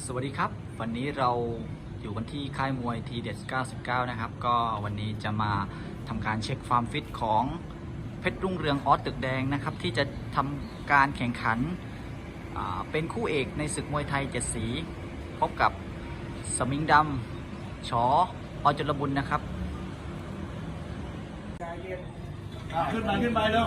สวัสดีครับ วันนี้เราอยู่กันที่ค่ายมวยทีเด็ด99 นะครับ ก็วันนี้จะมาทำการเช็คความฟิตของเพชรรุ่งเรืองออสตึกแดงนะครับ ที่จะทำการแข่งขันเป็นคู่เอกในศึกมวยไทยเจ็ดสี พบกับสมิงดำชออจุลบุญนะครับขึ้นมาขึ้นไปเร็ว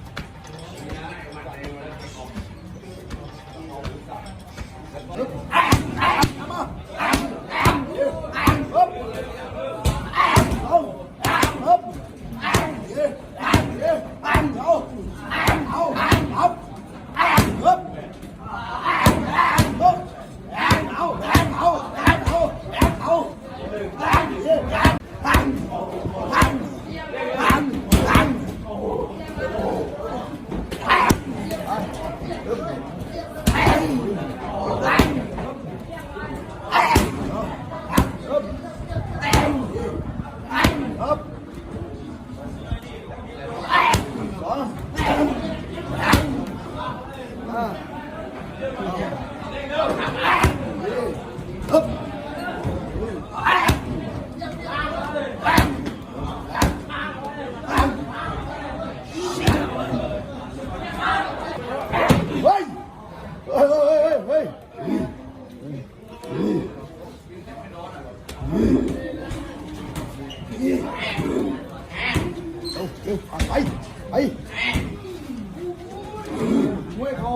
เอาเอาไปไปมวยเขา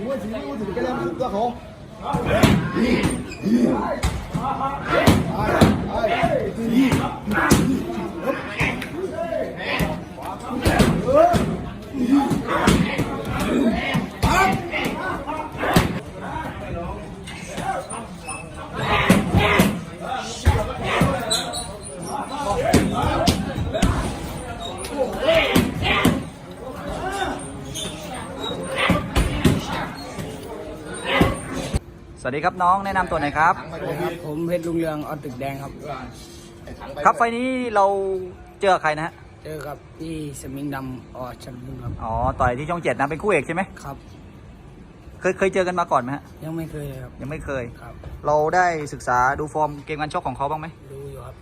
มวยถึง สวัสดีครับน้องแนะนำตัวหน่อยครับครับผมเพชรลุงเรืองออสตึกแดงครับ ครับไฟล์นี้เราเจอใครนะฮะเจอกับพี่สมิงดำออชันบุญครับ อ๋อต่อยที่ช่องเจ็ดนะเป็นคู่เอกใช่ไหมครับ เคยเคยเจอกันมาก่อนไหมฮะยังไม่เคยเลยครับ ยังไม่เคย ครับ เราได้ศึกษาดูฟอร์มเกมการชกของเขาบ้างไหมดูอยู่ครับ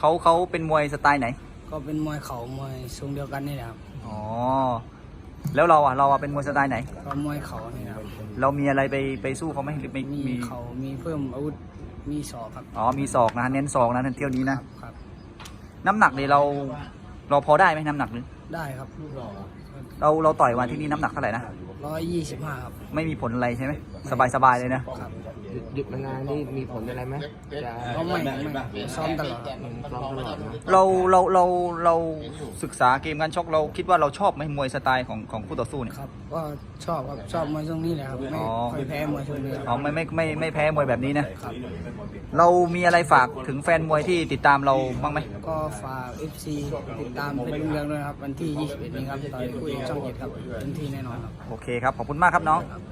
เขาเขาเป็นมวยสไตล์ไหน ก็เป็นมวยเข่ามวยทรงเดียวกันนี่แหละครับ อ๋อ แล้วเราอะเราอะเป็นมวยสไตล์ไหน ก็มวยเข่านี่นะครับเรามีอะไรไปไปสู้เขาไหมหรือไม่มีมีเข่ามีเพิ่มอาวุธมีศอกครับอ๋อมีศอกนะเน้นศอกนะเที่ยวนี้คนะรับครับ น้ำหนักเนี่ยเราเราพอได้ไหมน้ำหนักนึงได้ครับเราเราต่อยวันที่นี่น้ำหนักเท่าไหร่นะร้อยยี่สิบห้าครับไม่มีผลอะไรใช่ไหมสบายสบายเลยนะครับห ยุดหยุดมานานนี่มีผลอะไรไหมจะก็ไม่ไม่ซ้อมตลอดครับอืมซ้อมตลอดนะเราเราเราเราศึกษาเกมการชกเราคิดว่าเราชอบไหมมวยสไตล์ของของคู่ต่อสู้เนี่ยครับก็ชอบครับชอบมวยทรงนี้แหละครับไม่อ๋อค่อยแพ้มวยทรงนี้อ๋อไม่ไม่ไม่ไม่แพ้มวยแบบนี้นะครับเรามีอะไรฝากถึงแฟนมวยที่ติดตามเราบ้างไหมก็ฝาก FC ติดตามเพชรลุงเรืองด้วยนะครับวันที่ 21 นี้ครับต่อยคู่เอกช่องเจ็ดครับเต็มที่แน่นอนครับโอเคครับขอบคุณมากครับน้องครับ